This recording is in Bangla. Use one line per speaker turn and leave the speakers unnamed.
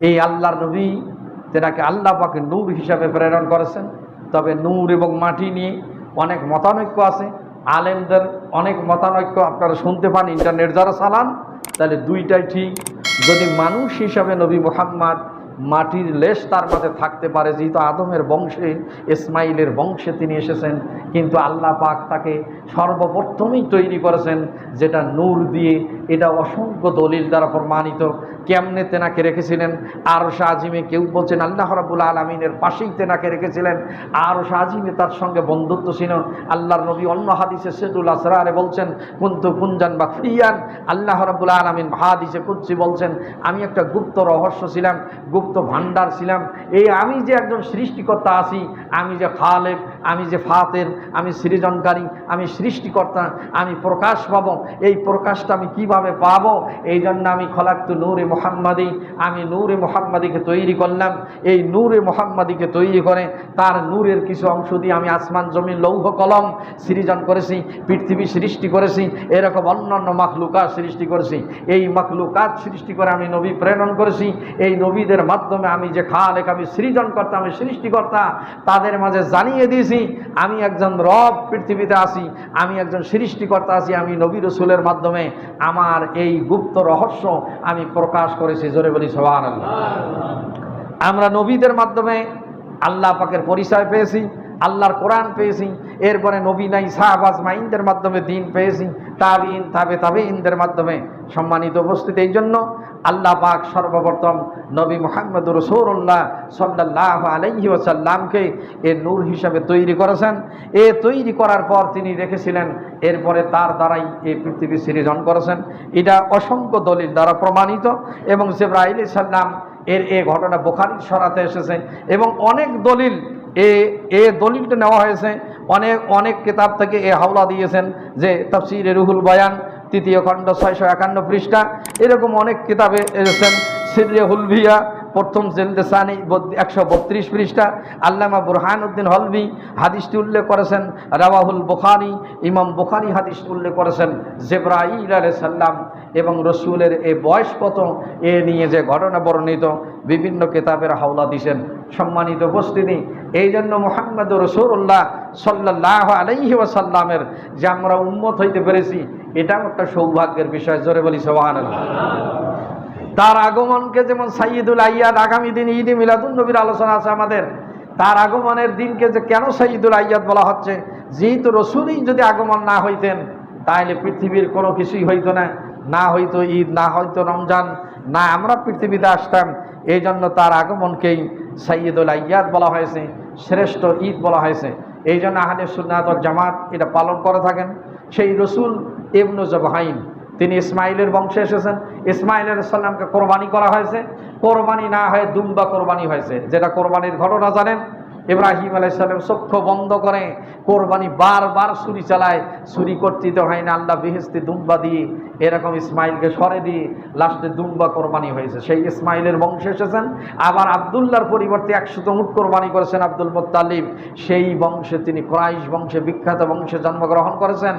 এই আল্লাহর নবী যেটাকে আল্লাহ পাকে নূর হিসাবে প্রেরণ করেছেন, তবে নূর এবং মাটি নিয়ে অনেক মতানৈক্য আছে। আলেমদের অনেক মতানৈক্য আপনারা শুনতে পান, ইন্টারনেট যারা চালান, তাহলে দুইটাই ঠিক। যদি মানুষ হিসাবে নবী মোহাম্মদ মাটির লেশ তার মাঝে থাকতে পারে, যেহেতু আদমের বংশে, ইসমাইলের বংশে তিনি এসেছেন, কিন্তু আল্লাহ পাক তাকে সর্বপ্রথমেই তৈরি করেছেন যেটা নূর দিয়ে, এটা অসংখ্য দলিল দ্বারা প্রমাণিত। কেমনে তেনাকে রেখেছিলেন? আর শাহজিমে কেউ বলছেন, আল্লাহ রাবুল আলমিনের পাশেই তেনাকে রেখেছিলেন। আর শাহজিমে তার সঙ্গে বন্ধুত্ব ছিল। আল্লাহর নবী অন্য হাদিসে সেদুল আসরারে বলছেন, কুন্তু কুঞ্জান বা ফিয়ান আল্লাহ রাবুল আলমিন হাদিসে কুচ্ছি বলছেন, আমি একটা গুপ্ত রহস্য ছিলাম। গুপ্ত ভাণ্ডার ছিলাম। এই আমি যে একজন সৃষ্টিকর্তা আছি, আমি যে খালেক, আমি যে ফাতের, আমি সৃজনকারী, আমি সৃষ্টিকর্তা, আমি প্রকাশ পাব। এই প্রকাশটা আমি কীভাবে পাবো? এই জন্য আমি খলাক্তু নূরে মোহাম্মদী, আমি নূরে মোহাম্মদীকে তৈরি করলাম। এই নূরে মোহাম্মদীকে তৈরি করে তার নূরের কিছু অংশ দিয়ে আমি আসমান জমি লৌহ কলম সৃজন করেছি, পৃথিবী সৃষ্টি করেছি, এরকম অন্যান্য মাখলুকাত সৃষ্টি করেছি। এই মাখলুকাত সৃষ্টি করে আমি নবী প্রেরণ করেছি। এই নবীদের মাধ্যমে আমি যে খালেক, আমি সৃজন করতা আমি সৃষ্টিকর্তা, তাদের মাঝে জানিয়ে দিয়েছি, আমি একজন রব পৃথিবীতে আসি আমি একজন সৃষ্টিকর্তা আছি, আমি নবী রসুলের মাধ্যমে আমার এই গুপ্ত রহস্য আমি প্রকাশ করেছি, জোরে বলি সবান আমরা নবীদের মাধ্যমে আল্লাহ পাকের পরিচয় পেয়েছি আল্লাহর কোরআন পেয়েছি, এরপরে নবী নাই সাহাবাজ মাইনদের মাধ্যমে দিন পেয়েছি তাবিন তাবে তাবে ইনদের মাধ্যমে সম্মানিত উপস্থিতি। এই জন্য আল্লাহ পাক সর্বপ্রথম নবী মোহাম্মদ রসৌল্লাহ সাল্লাহ আলহি ওসাল্লামকে এ নূর হিসাবে তৈরি করেছেন। এ তৈরি করার পর তিনি রেখেছিলেন, এরপরে তার দ্বারাই এই পৃথিবী সৃজন করেছেন। এটা অসংখ্য দলিল দ্বারা প্রমাণিত এবং জেব্রাহিল সাল্লাম এর এ ঘটনা বোখারির সরাতে এসেছে এবং অনেক দলিল এ এ দলিলটা নেওয়া হয়েছে। অনেক অনেক কিতাব থেকে এ হাওলা দিয়েছেন যে তফসির রুহুল বায়ান, তৃতীয় খণ্ড ছয়শো একান্ন পৃষ্ঠা। এরকম অনেক কিতাবে এসেছেন। সিরিয়া হুলভিয়া প্রথম জেলদেসানি একশো বত্রিশ পৃষ্ঠা। আল্লামা বুরহান উদ্দিন হলভি হাদিসটি উল্লেখ করেছেন, রাওয়াহুল বুখারি, ইমাম বুখারি হাদিসটি উল্লেখ করেছেন, জেব্রাইল আলাই সাল্লাম এবং রসুলের এ বয়স কত? এ নিয়ে যে ঘটনা বর্ণিত, বিভিন্ন কেতাবের হাওলা দিছেন সম্মানিত উপস্থিতি। এই জন্য মোহাম্মদ রসুল্লাহ সাল্লাহ আলাইহি ওয়াসাল্লামের যে আমরা উন্মত হইতে পেরেছি, এটাও একটা সৌভাগ্যের বিষয়, জোরে বলি সোহান তার আগমনকে যেমন সাইয়দুল আইয়াদ আগামী দিন ঈদ মিলাদুল নবীর আলোচনা আছে আমাদের, তার আগমনের দিনকে যে কেন সাইয়দুল আইয়াদ বলা হচ্ছে? যেহেতু রসুলই যদি আগমন না হইতেন তাহলে পৃথিবীর কোনো কিছুই হইতো না। না হইতো ঈদ, না হইতো রমজান, না আমরা পৃথিবীতে আসতাম। এই জন্য তার আগমনকেই সাইয়দুল আইয়াদ বলা হয়েছে, শ্রেষ্ঠ ঈদ বলা হয়েছে। এই জন্য আহলে সুন্নাতর জামাত এটা পালন করে থাকেন। সেই রসুল ইবনু জবাহাইন, তিনি ইসমাইলের বংশে এসেছেন। ইসমাইলের সাল্লামকে কোরবানি করা হয়েছে। কোরবানি না হয়ে দুম্বা কোরবানি হয়েছে। যেটা কোরবানির ঘটনা জানেন? ইব্রাহিম আলাইসাল্লাম চক্ষু বন্ধ করে কোরবানি বারবার ছুরি চালায়। ছুরি করতে তো হয় না, আল্লাহ বেহেস্তি দুম্বা দিয়ে এরকম ইসমাইলকে সরে দিয়ে লাস্টে দুম্বা কোরবানি হয়েছে। সেই ইসমাইলের বংশে এসেছেন। আবার আবদুল্লার পরিবর্তে একশত মুঠ কোরবানি করেছেন আব্দুল মোত্তালিব। সেই বংশে তিনি ক্রাইশ বংশে বিখ্যাত বংশে জন্মগ্রহণ করেছেন।